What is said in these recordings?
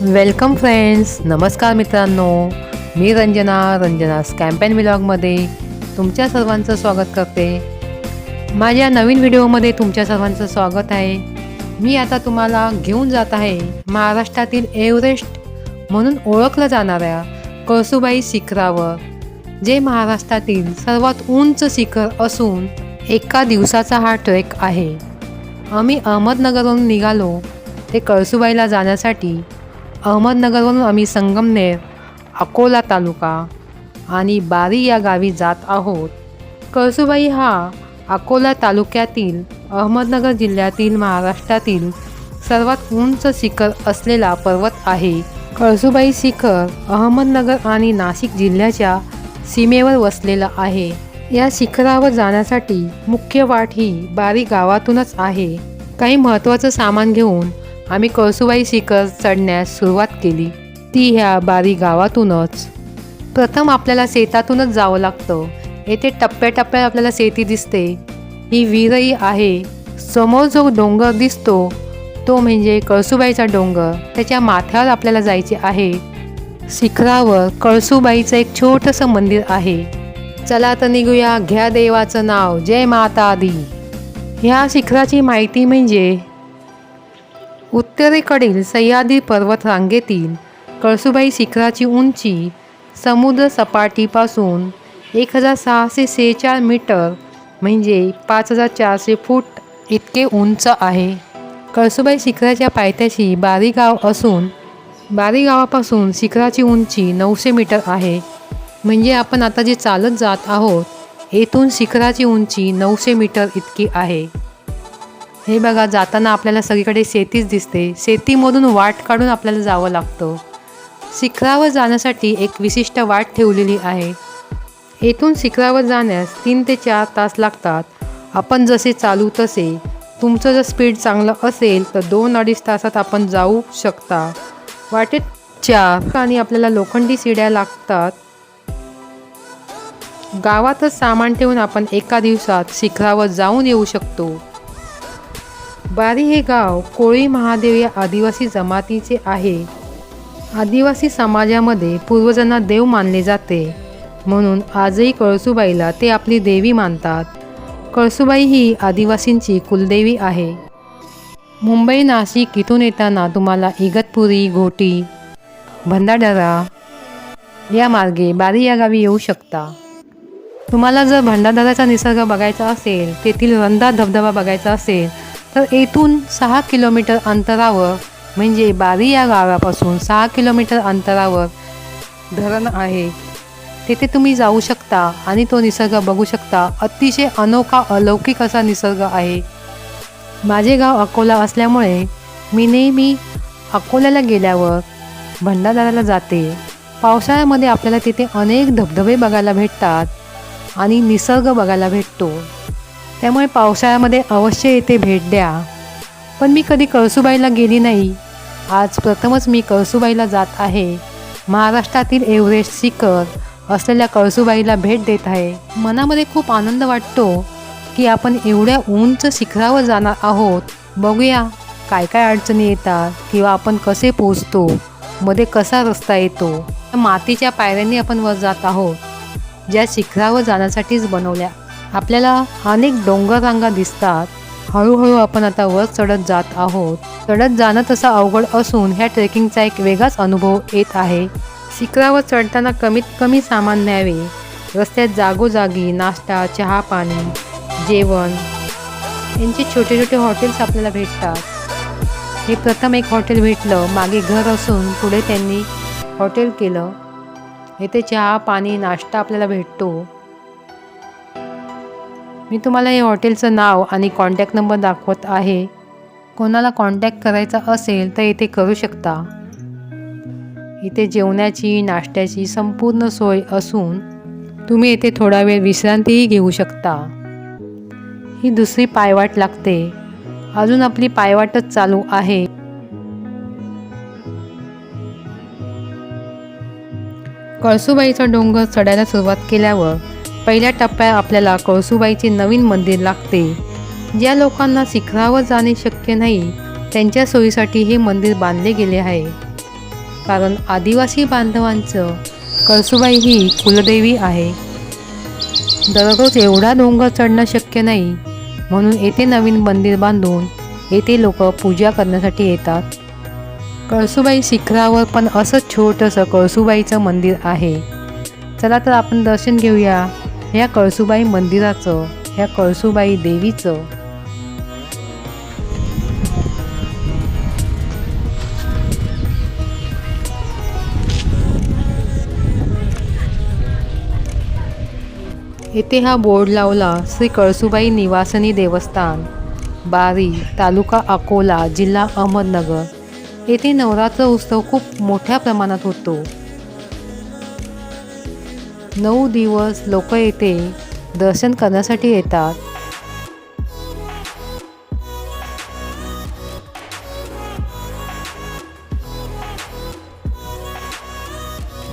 Welcome friends नमस्कार मित्रांनो. मी रंजना रंजना स्कॅम्पेन विलॉगमध्ये तुमच्या सर्वांचं स्वागत करते. माझ्या नवीन व्हिडिओमध्ये तुमच्या सर्वांचं स्वागत आहे. मी आता तुम्हाला घेऊन जात आहे महाराष्ट्रातील एव्हरेस्ट म्हणून ओळखलं जाणाऱ्या कळसुबाई शिखरावर जे महाराष्ट्रातील सर्वात उंच शिखर असून एका दिवसाचा हा ट्रेक आहे. आम्ही अहमदनगरवरून निघालो ते कळसुबाईला जाण्यासाठी अहमदनगरवरून आम्ही संगमनेर अकोला तालुका आणि बारी या गावी जात आहोत. कळसुबाई हा अकोला तालुक्यातील अहमदनगर जिल्ह्यातील महाराष्ट्रातील सर्वात उंच शिखर असलेला पर्वत आहे. कळसुबाई शिखर अहमदनगर आणि नाशिक जिल्ह्याच्या सीमेवर वसलेलं आहे. या शिखरावर जाण्यासाठी मुख्य वाट ही बारी गावातूनच आहे. काही महत्त्वाचं सामान घेऊन आम्ही कळसुबाई शिखर चढण्यास सुरुवात केली. ती ह्या बारी गावातूनच. प्रथम आपल्याला शेतातूनच जावं लागतं. येथे टप्प्याटप्प्यात आपल्याला शेती दिसते. ही विरही आहे. समोर जो डोंगर दिसतो तो म्हणजे कळसुबाईचा डोंगर. त्याच्या माथ्यावर आपल्याला जायचे आहे. शिखरावर कळसुबाईचं एक छोटंसं मंदिर आहे. चला तर निघूया. घ्या देवाचं नाव. जय माता दी. ह्या शिखराची माहिती म्हणजे उत्तरेकडील सह्याद्री पर्वत रांगेतील कळसुबाई शिखराची उंची समुद्र सपाटीपासून एक हजार सहाशे सेहेचाळ मीटर म्हणजे पाच हजार चारशे फूट इतके उंच आहे. कळसुबाई शिखराच्या पायथ्याशी बारीगाव असून बारीगावापासून शिखराची उंची नऊशे मीटर आहे. म्हणजे आपण आता जे चालत जात आहोत येथून शिखराची उंची नऊशे मीटर इतकी आहे. हे बघा जाताना आपल्याला सगळीकडे शेतीच दिसते. शेतीमधून वाट काढून आपल्याला जावं लागतं. शिखरावर जाण्यासाठी एक विशिष्ट वाट ठेवलेली आहे. येथून शिखरावर जाण्यास तीन ते चार तास लागतात. आपण जसे चालू तसे. तुमचं जर स्पीड चांगलं असेल तर दोन अडीच तासात आपण जाऊ शकता. वाटेत चार आणि आपल्याला लोखंडी शिड्या लागतात. गावातच सामान ठेवून आपण एका दिवसात शिखरावर जाऊन येऊ शकतो. बारी हे गाव कोळी महादेव या आदिवासी जमातीचे आहे. आदिवासी समाजामध्ये पूर्वजांना देव मानले जाते. म्हणून आजही कळसुबाईला ते आपली देवी मानतात. कळसुबाई ही आदिवासींची कुलदेवी आहे. मुंबई नाशिक इथून येताना तुम्हाला इगतपुरी घोटी भंडारदरा या मार्गे बारी या गावी येऊ शकता. तुम्हाला जर भंडारदराचा निसर्ग बघायचा असेल तेथील रंदा धबधबा बघायचा असेल तर येथून सहा किलोमीटर अंतरावर म्हणजे बारी या गावापासून सहा किलोमीटर अंतरावर धरण आहे. तेथे तुम्ही जाऊ शकता आणि तो निसर्ग बघू शकता. अतिशय अनोखा अलौकिक असा निसर्ग आहे. माझे गाव अकोला असल्यामुळे मी नेहमी अकोल्याला गेल्यावर भंडारदऱ्याला जाते. पावसाळ्यामध्ये आपल्याला तिथे अनेक धबधबे बघायला भेटतात आणि निसर्ग बघायला भेटतो. त्यामुळे पावसाळ्यामध्ये अवश्य येथे भेट द्या. पण मी कधी कळसुबाईला गेली नाही. आज प्रथमच मी कळसुबाईला जात आहे. महाराष्ट्रातील एव्हरेस्ट शिखर असलेल्या कळसुबाईला भेट देत आहे. मनामध्ये खूप आनंद वाटतो की आपण एवढ्या उंच शिखरावर जाणार आहोत. बघूया काय काय अडचणी येतात किंवा आपण कसे पोचतो मध्ये कसा रस्ता येतो. मातीच्या पायऱ्यांनी आपण वर जात आहोत. ज्या शिखरावर जाण्यासाठीच बनवल्या. आपल्याला अनेक डोंगर रांगा दिसतात. हळूहळू आपण आता वर चढत जात आहोत. चढत जाणं तसं अवघड असून ह्या ट्रेकिंगचा एक वेगळाच अनुभव येत आहे. शिखरावर चढताना कमीत कमी सामान न्यावे. रस्त्यात जागोजागी नाश्ता चहा पाणी जेवण. यांचे छोटे छोटे हॉटेल्स आपल्याला भेटतात. हे प्रथम एक हॉटेल भेटलं. मागे घर असून पुढे त्यांनी हॉटेल केलं. येथे चहा पाणी नाश्ता आपल्याला भेटतो. मी तुम्हाला हे हॉटेलचं नाव आणि कॉन्टॅक्ट नंबर दाखवत आहे. कोणाला कॉन्टॅक्ट करायचा असेल तर इथे करू शकता. इथे जेवणाची नाश्त्याची संपूर्ण सोय असून तुम्ही येथे थोडा वेळ विश्रांतीही घेऊ शकता. ही दुसरी पायवाट लागते. अजून आपली पायवाटच चालू आहे. कळसुबाईचा डोंगर चढायला सुरुवात केल्यावर पहिल्या टप्प्यात आपल्याला कळसुबाईचे नवीन मंदिर लागते. ज्या लोकांना शिखरावर जाणे शक्य नाही त्यांच्या सोयीसाठी हे मंदिर बांधले गेले आहे. कारण आदिवासी बांधवांचं कळसुबाई ही कुलदेवी आहे. दररोज एवढा डोंगर चढणं शक्य नाही म्हणून येथे नवीन मंदिर बांधून येथे लोक पूजा करण्यासाठी येतात. कळसुबाई शिखरावर पण असं छोटंसं कळसुबाईचं मंदिर आहे. चला तर आपण दर्शन घेऊया. ह्या कळसुबाई मंदिराचं ह्या कळसुबाई देवीचं. येथे हा बोर्ड लावला श्री कळसुबाई निवासनी देवस्थान बारी तालुका अकोला जिल्हा अहमदनगर. येथे नवरात्र उत्सव खूप मोठ्या प्रमाणात होतो. नऊ दिवस लोक येथे दर्शन करण्यासाठी येतात.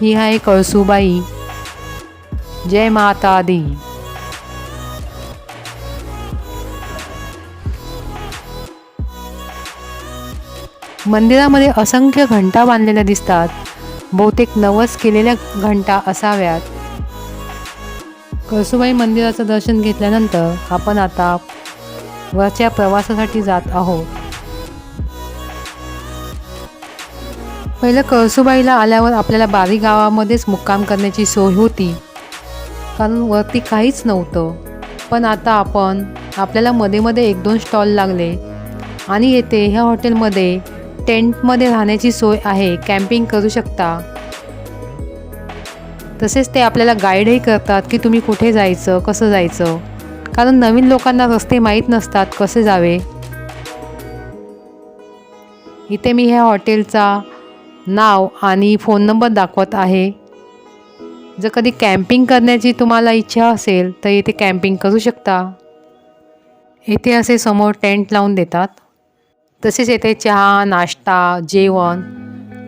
ही आहे कळसूबाई. जय माता दी. मंदिरामध्ये असंख्य घंटा बांधलेल्या दिसतात. बहुतेक नवस केलेल्या घंटा असाव्यात. कळसुबाई मंदिराचं दर्शन घेतल्यानंतर आपण आता वरच्या प्रवासासाठी जात आहोत. पहिलं कळसुबाईला आल्यावर आपल्याला बारी गावामध्येच मुक्काम करण्याची सोय होती. कारण वरती काहीच नव्हतं. पण आता आपण आपल्याला मध्ये मध्ये एक दोन स्टॉल लागले. आणि येथे ह्या हॉटेलमध्ये टेंटमध्ये राहण्याची सोय आहे. कॅम्पिंग करू शकता. तसेच ते आपल्याला गाईडही करतात की तुम्ही कुठे जायचं कसं जायचं. कारण नवीन लोकांना रस्ते माहीत नसतात कसे जावे. इथे मी ह्या हॉटेलचा नाव आणि फोन नंबर दाखवत आहे. जर कधी कॅम्पिंग करण्याची तुम्हाला इच्छा असेल तर इथे कॅम्पिंग करू शकता. इथे असे समोर टेंट लावून देतात. तसेच येथे चहा नाश्ता जेवण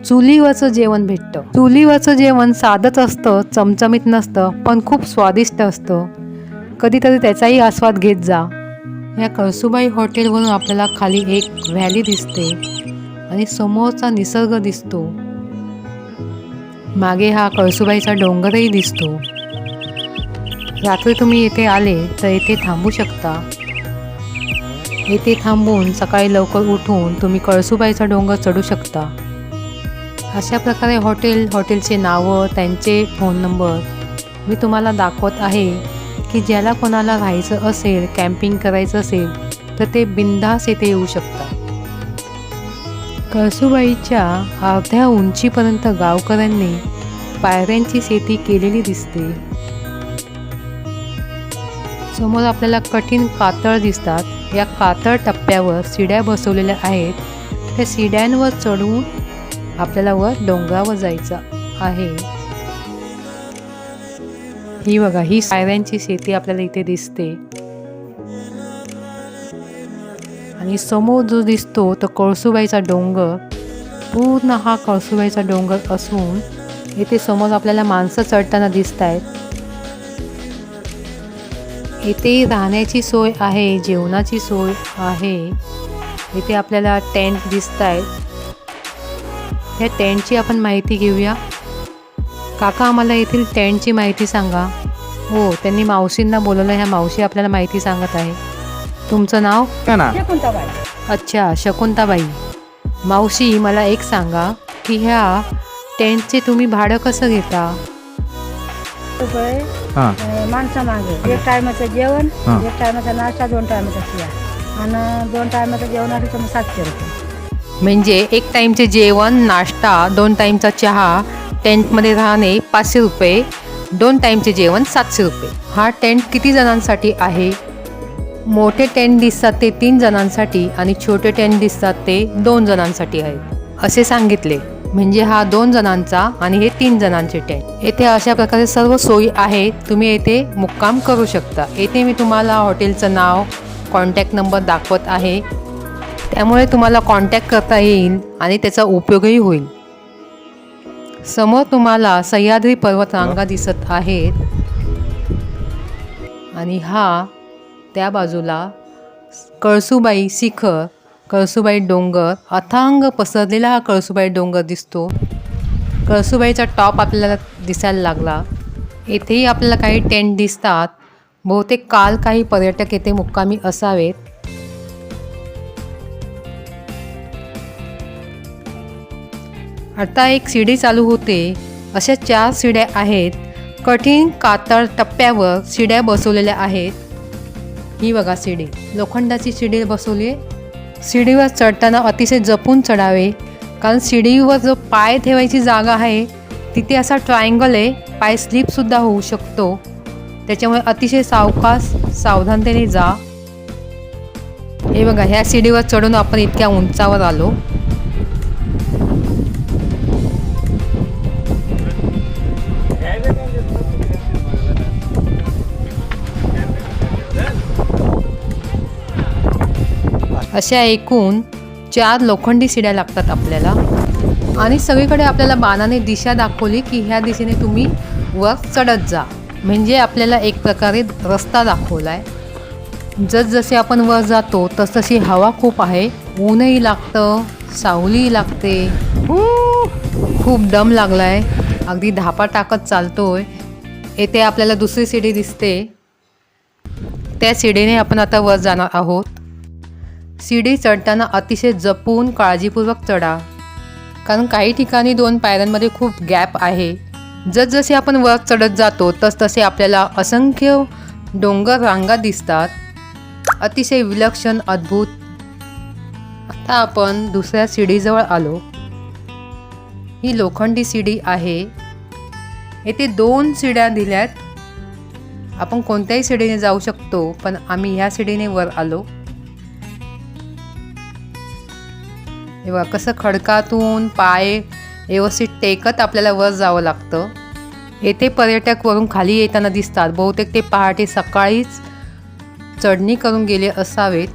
चुलीवरचं जेवण भेटतं. चुलीवरचं जेवण साधंच असतं चमचमीत नसतं पण खूप स्वादिष्ट असतं. कधीतरी त्याचाही आस्वाद घेत जा. या कळसुबाई हॉटेलवरून आपल्याला खाली एक व्हॅली दिसते आणि समोरचा निसर्ग दिसतो. मागे हा कळसुबाईचा डोंगरही दिसतो. रात्री तुम्ही येथे आले तर येथे थांबू शकता. येथे थांबून सकाळी लवकर उठून तुम्ही कळसुबाईचा डोंगर चढू शकता. अशा प्रकारे हॉटेल हॉटेलचे नावं त्यांचे फोन नंबर मी तुम्हाला दाखवत आहे की ज्याला कोणाला राहायचं असेल कॅम्पिंग करायचं असेल तर ते बिंदास येथे येऊ शकतात. कळसुबाईच्या अर्ध्या उंचीपर्यंत गावकऱ्यांनी पायऱ्यांची शेती केलेली दिसते. समोर आपल्याला कठीण कातळ दिसतात. या कातळ टप्प्यावर शिड्या बसवलेल्या आहेत. त्या शिड्यांवर चढून आपल्याला वर डोंगरावर जायचं आहे. ही बघा ही सायऱ्यांची शेती आपल्याला इथे दिसते. आणि समोर जो दिसतो तो कळसुबाईचा डोंगर. पूर्ण हा कळसुबाईचा डोंगर असून इथे समोर आपल्याला माणसं चढताना दिसत आहेत इथे राहण्याची सोय आहे जेवणाची सोय आहे. इथे आपल्याला टेंट दिसत आहेत ह्या टेंटची आपण माहिती घेऊया. काका आम्हाला येथील टेंटची माहिती सांगा. हो त्यांनी मावशींना बोलवलं ह्या मावशी आपल्याला माहिती सांगत आहे. तुमचं नाव? अच्छा शकुंताबाई. मावशी मला एक सांगा की ह्या टेंटचे तुम्ही भाडं कसं घेता? रुपये हां. माणसा मागे. एक टायमाचं जेवण हा. एक टायमाचा नाश्ता दोन टायमाचा चिया. आणि दोन टायमाचं जेवण आलं तर मग सातशे रुपये. म्हणजे एक टाईमचे जेवण नाश्ता दोन टाईमचा चहा टेंटमध्ये राहणे पाचशे रुपये दोन टाईमचे जेवण सातशे रुपये. हा टेंट किती जणांसाठी आहे? मोठे टेंट दिसतात ते तीन जणांसाठी आणि छोटे टेंट दिसतात ते दोन जणांसाठी आहे असे सांगितले. म्हणजे हा दोन जणांचा आणि हे तीन जणांचे टेंट. येथे अशा प्रकारे सर्व सोयी आहे तुम्ही येथे मुक्काम करू शकता. येथे मी तुम्हाला हॉटेलचं नाव कॉन्टॅक्ट नंबर दाखवत आहे. त्यामुळे तुम्हाला कॉन्टॅक्ट करता येईल आणि त्याचा उपयोगही होईल. समोर तुम्हाला सह्याद्री पर्वतरांगा दिसत आहेत. आणि हा त्या बाजूला कळसुबाई शिखर कळसुबाई डोंगर अथांग पसरलेला हा कळसुबाई डोंगर दिसतो. कळसुबाईचा टॉप आपल्याला दिसायला लागला. येथेही आपल्याला काही टेंट दिसतात. बहुतेक काल काही पर्यटक येथे मुक्कामी असावेत. आता एक शिडी चालू होते. अशा चार शिड्या आहेत. कठीण कातळ टप्प्यावर शिड्या बसवलेल्या आहेत. ही बघा शिडी लोखंडाची शिडी बसवली आहे शिडीवर चढताना अतिशय जपून चढावे. कारण शिडीवर जो पाय ठेवायची जागा आहे तिथे असा ट्रायंगल आहे पाय स्लिपसुद्धा होऊ शकतो. त्याच्यामुळे अतिशय सावकाश सावधानतेने जा. हे बघा ह्या शिडीवर चढून आपण इतक्या उंचावर आलो. अशा एकूण चार लोखंडी शिड्या लागतात आपल्याला. आणि सगळीकडे आपल्याला बाणाने दिशा दाखवली की ह्या दिशेने तुम्ही वर चढत जा. म्हणजे आपल्याला एक प्रकारे रस्ता दाखवला आहे जसजसे आपण वर जातो तसतशी हवा खूप आहे. ऊनही लागतं सावलीही लागते. खूप दम लागला आहे अगदी धापा टाकत चालतोय. येथे आपल्याला दुसरी शिडी दिसते. त्या शिडीने आपण आता वर जाणार आहोत. शिडी चढताना अतिशय जपून काळजीपूर्वक चढा. कारण काही ठिकाणी दोन पायऱ्यांमध्ये खूप गॅप आहे. जसजसे आपण वर चढत जातो तसतसे आपल्याला असंख्य डोंगर रांगा दिसतात. अतिशय विलक्षण अद्भुत. आता आपण दुसऱ्या शिडीजवळ आलो. ही लोखंडी शिडी आहे. येथे दोन शिड्या दिल्यात. आपण कोणत्याही शिडीने जाऊ शकतो पण आम्ही ह्या शिडीने वर आलो. हे बघा कसं खडकातून पाय व्यवस्थित टेकत आपल्याला वर जावं लागतं. येथे पर्यटक वरून खाली येताना दिसतात. बहुतेक ते पहाटे सकाळीच चढणी करून गेले असावेत.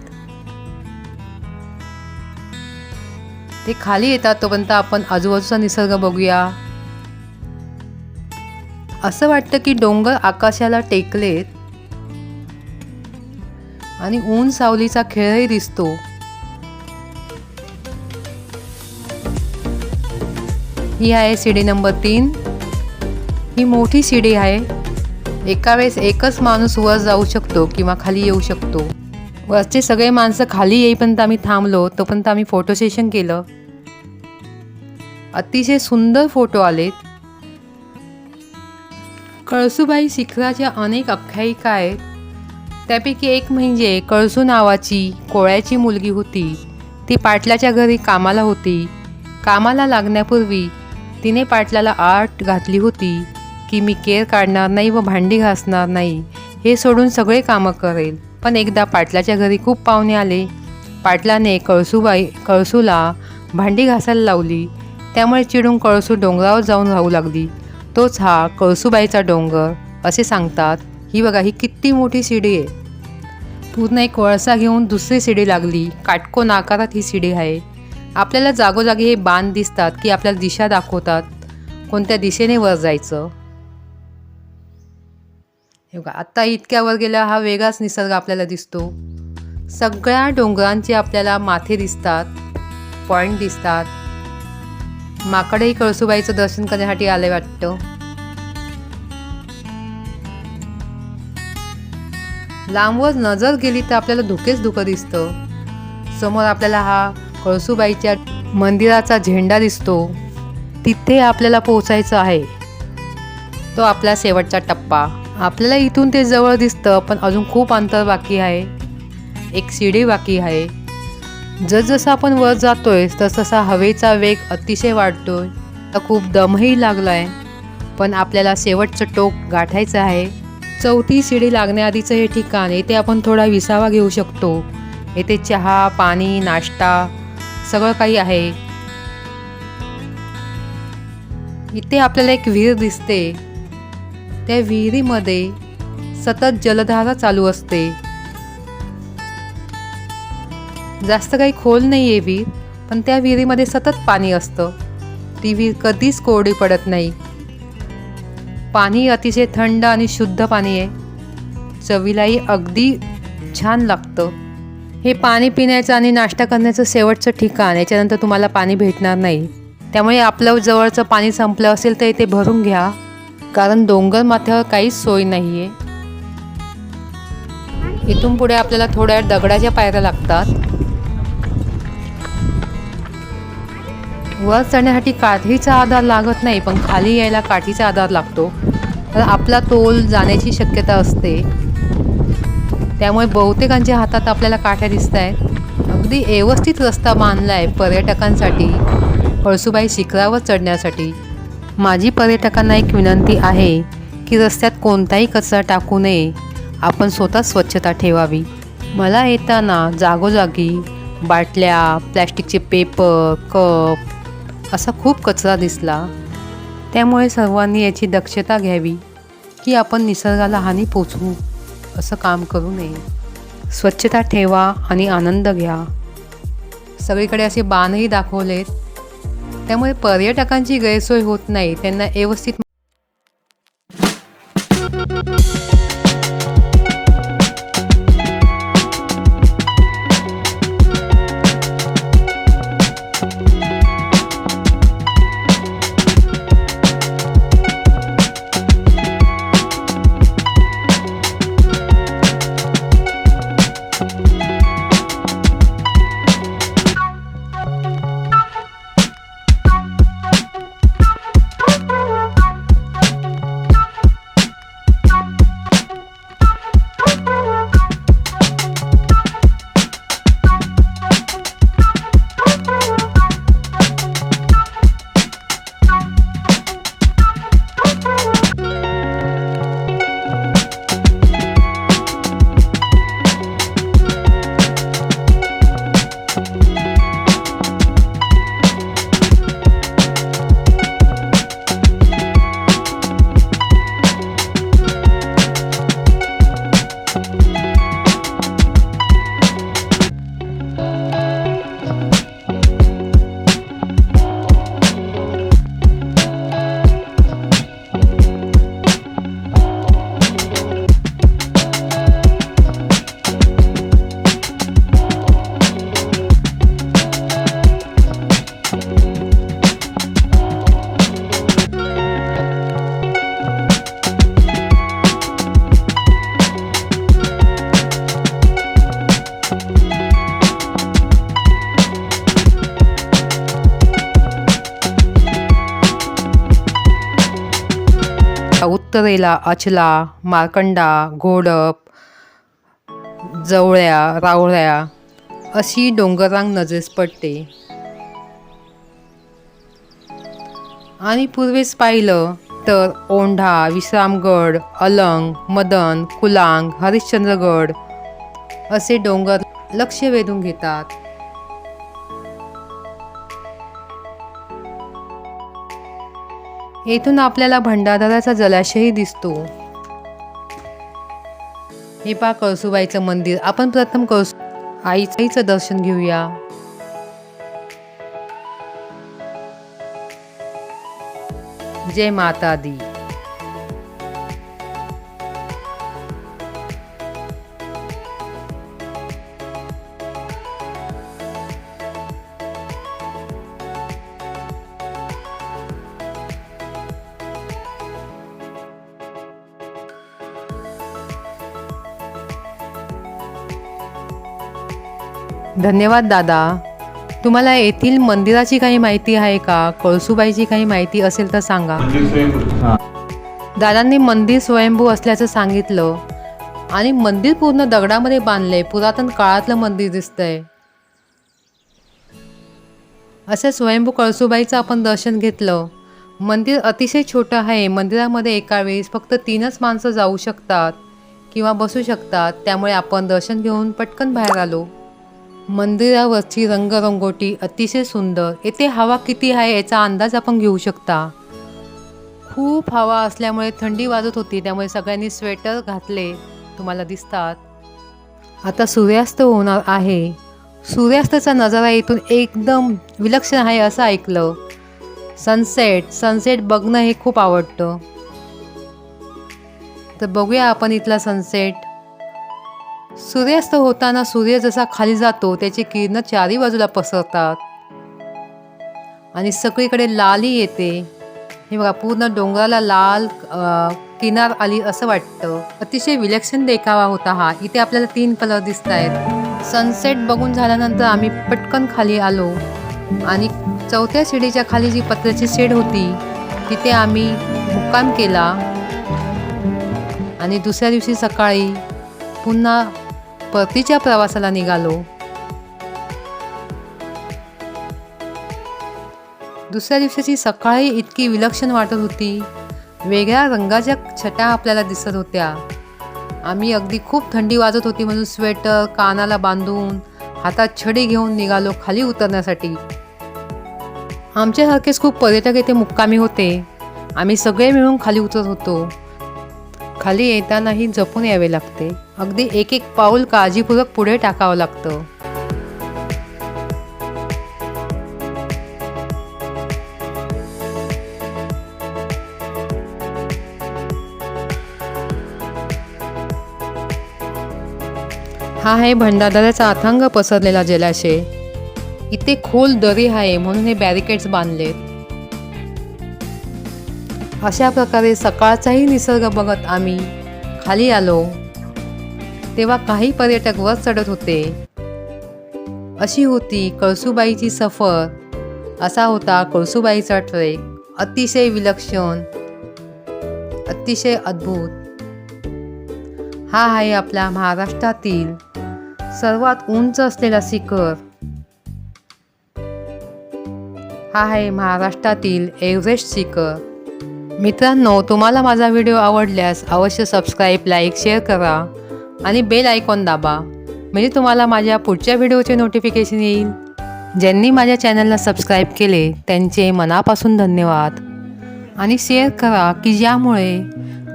ते खाली येतात तोपर्यंत आपण आजूबाजूचा निसर्ग बघूया. असं वाटतं की डोंगर आकाशाला टेकलेत. आणि ऊन सावलीचा खेळही दिसतो. ही आहे शिडी नंबर तीन. ही मोठी शिडी आहे. एका वेळेस एकच माणूस वर जाऊ शकतो किंवा खाली येऊ शकतो. वरचे सगळे माणसं खाली येईपर्यंत आम्ही थांबलो तोपर्यंत आम्ही फोटो सेशन केलं. अतिशय सुंदर फोटो आलेत. कळसूबाई शिखराच्या अनेक आख्यायिका आहेत. त्यापैकी एक म्हणजे कळसू नावाची कोळ्याची मुलगी होती. ती पाटलाच्या घरी कामाला होती. कामाला लागण्यापूर्वी तिने पाटलाला आट घातली होती की मी केर काढणार नाही व भांडी घासणार नाही हे सोडून सगळे कामं करेल. पण एकदा पाटलाच्या घरी खूप पाहुणे आले. पाटलाने कळसूबाई कळसूला भांडी घासायला लावली. त्यामुळे चिडून कळसू डोंगरावर जाऊन राहू लागली. तोच हा कळसूबाईचा डोंगर असे सांगतात. ही बघा ही किती मोठी शिडी आहे. पूर्ण एक वळसा घेऊन दुसरी शिडी लागली. काटकोन आकारात ही शिडी आहे. आपल्याला जागोजागी हे बाण दिसतात की आपल्याला दिशा दाखवतात. कोणत्या दिशेने वर जायचं? हे बघा आत्ता इतक्या वर गेला हा वेगळाच निसर्ग आपल्याला दिसतो. सगळ्या डोंगरांचे आपल्याला माथे दिसतात पॉईंट दिसतात. माकडंही कळसुबाईचं दर्शन करण्यासाठी आले वाटतं. लांबवर नजर गेली तर आपल्याला धुकेच धुकं दिसतं. समोर आपल्याला हा कळसूबाईच्या मंदिराचा झेंडा दिसतो. तिथे आपल्याला पोचायचं आहे. तो आपला शेवटचा टप्पा. आपल्याला इथून ते जवळ दिसतं पण अजून खूप अंतर बाकी आहे. एक शिडी बाकी आहे. जसजसं आपण वर जातोय तसतसा हवेचा वेग अतिशय वाढतोय. तर खूप दमही लागलाय. पण आपल्याला शेवटचं टोक गाठायचं आहे. चौथी शिडी लागण्याआधीचं हे ठिकाण येथे आपण थोडा विसावा घेऊ शकतो. येथे चहा पाणी नाश्ता सगळं काही आहे. इथे आपल्याला एक विहीर दिसते. त्या विहिरीमध्ये सतत जलधारा चालू असते. जास्त काही खोल नाही आहे विहीर पण त्या विहिरीमध्ये सतत पाणी असतं. ती विहीर कधीच कोरडी पडत नाही. पाणी अतिशय थंड आणि शुद्ध पाणी आहे. चवीलाही अगदी छान लागतं. हे पाणी पिण्याचं आणि नाश्ता करण्याचं शेवटचं ठिकाण. याच्यानंतर तुम्हाला पाणी भेटणार नाही. त्यामुळे आपलं जवळचं पाणी संपलं असेल तर इथे भरून घ्या. कारण डोंगर माथ्यावर काहीच सोय नाही आहे इथून पुढे आपल्याला थोड्या दगडाच्या पायऱ्या लागतात. वर चढण्यासाठी काठीचा आधार लागत नाही पण खाली यायला काठीचा आधार लागतो. तर आपला तोल जाण्याची शक्यता असते. त्यामुळे बहुतेकांच्या हातात आपल्याला काठ्या दिसत आहेत. अगदी व्यवस्थित रस्ता बांधला आहे पर्यटकांसाठी. हळसूबाई शिखरावर चढण्यासाठी. माझी पर्यटकांना एक विनंती आहे की रस्त्यात कोणताही कचरा टाकू नये. आपण स्वतः स्वच्छता ठेवावी. मला येताना जागोजागी बाटल्या प्लॅस्टिकचे पेपर कप असा खूप कचरा दिसला. त्यामुळे सर्वांनी याची दक्षता घ्यावी की आपण निसर्गाला हानी पोचवू. असं काम करू नये. स्वच्छता ठेवा आणि आनंद घ्या. सगळीकडे असे बाणही दाखवलेत. त्यामुळे पर्यटकांची गैरसोय होत नाही त्यांना व्यवस्थित उत्तरेला अचला मार्कंडा घोडप जवळ्या रावळ्या अशी डोंगरांग नजरेस पडते. आणि पूर्वेस पाहिलं तर ओंढा विश्रामगड अलंग मदन कुलांग हरिश्चंद्रगड असे डोंगर लक्ष वेधून घेतात. येथून आपल्याला भंडारदाराचा जलाशयही दिसतो. हे पा कळसुबाईचं मंदिर. आपण प्रथम कळसू आईचं दर्शन घेऊया. जय माता दी. धन्यवाद दादा. तुम्हाला येथील मंदिराची काही माहिती आहे का? कळसुबाईची काही माहिती असेल तर सांगा. दादांनी मंदिर स्वयंभू असल्याचं सांगितलं आणि मंदिर पूर्ण दगडामध्ये बांधले. पुरातन काळातलं मंदिर दिसतंय. असे स्वयंभू कळसुबाईचं आपण दर्शन घेतलं. मंदिर अतिशय छोटं आहे. मंदिरामध्ये एका वेळेस फक्त तीनच माणसं जाऊ शकतात किंवा बसू शकतात. त्यामुळे आपण दर्शन घेऊन पटकन बाहेर आलो. मंदिरावरची रंगरंगोटी अतिशय सुंदर. येथे हवा किती आहे याचा अंदाज आपण घेऊ शकता. खूप हवा असल्यामुळे थंडी वाजत होती त्यामुळे सगळ्यांनी स्वेटर घातले. तुम्हाला दिसतात. आता सूर्यास्त होणार आहे. सूर्यास्ताचा नजारा इथून एकदम विलक्षण आहे असं ऐकलं. सनसेट सनसेट बघणं हे खूप आवडतं. तर बघूया आपण इथला सनसेट. सूर्यास्त होताना सूर्य जसा खाली जातो त्याची किरणं चारी बाजूला पसरतात. आणि सगळीकडे लालही येते. हे बघा पूर्ण डोंगराला लाल किनार आली असं वाटतं. अतिशय विलक्षण देखावा होता हा. इथे आपल्याला तीन कलर दिसत आहेत सनसेट बघून झाल्यानंतर आम्ही पटकन खाली आलो. आणि चौथ्या शिडीच्या खाली जी पत्र्याची शेड होती तिथे आम्ही मुक्काम केला. आणि दुसऱ्या दिवशी सकाळी पुन्हा परतीच्या प्रवासाला निघालो. दुसऱ्या दिवसाची सकाळी इतकी विलक्षण वाटत होती. वेगळ्या रंगाच्या छटा आपल्याला दिसत होत्या. आम्ही अगदी खूप थंडी वाजत होती म्हणून स्वेटर कानाला बांधून हातात छडी घेऊन निघालो खाली उतरण्यासाठी. आमच्यासारखेच खूप पर्यटक येथे मुक्कामी होते. आम्ही सगळे मिळून खाली उतरत होतो. खाली येतानाही जपून यावे लागते. अगदी एक एक पाऊल काळजीपूर्वक पुढे टाकावं लागतं. हा आहे भंडारदऱ्याचा अथांग पसरलेला जलाशय. इथे खोल दरी आहे म्हणून हे बॅरिकेड्स बांधलेत. अशा प्रकारे सकाळचाही निसर्ग बघत आम्ही खाली आलो. तेव्हा काही पर्यटक वर चढत होते. अशी होती कळसुबाईची सफर. असा होता कळसुबाईचा ट्रेक अतिशय विलक्षण. अतिशय अद्भुत. हा आहे आपल्या महाराष्ट्रातील सर्वात उंच असलेला शिखर. हा आहे महाराष्ट्रातील एव्हरेस्ट शिखर. मित्रांनो तुम्हाला माझा व्हिडिओ आवडल्यास अवश्य सबस्क्राईब लाईक शेअर करा आणि बेल आयकॉन दाबा. म्हणजे तुम्हाला माझ्या पुढच्या व्हिडिओचे नोटिफिकेशन येईल. ज्यांनी माझ्या चॅनलला सबस्क्राईब केले त्यांचे मनापासून धन्यवाद. आणि शेअर करा की ज्यामुळे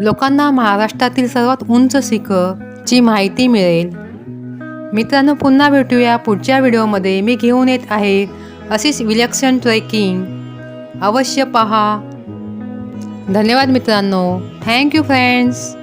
लोकांना महाराष्ट्रातील सर्वात उंच शिखरची माहिती मिळेल. मित्रांनो पुन्हा भेटूया पुढच्या व्हिडिओमध्ये. मी घेऊन येत आहे अशीच विलक्षण ट्रेकिंग अवश्य पहा. धन्यवाद मित्रांनो. Thank you friends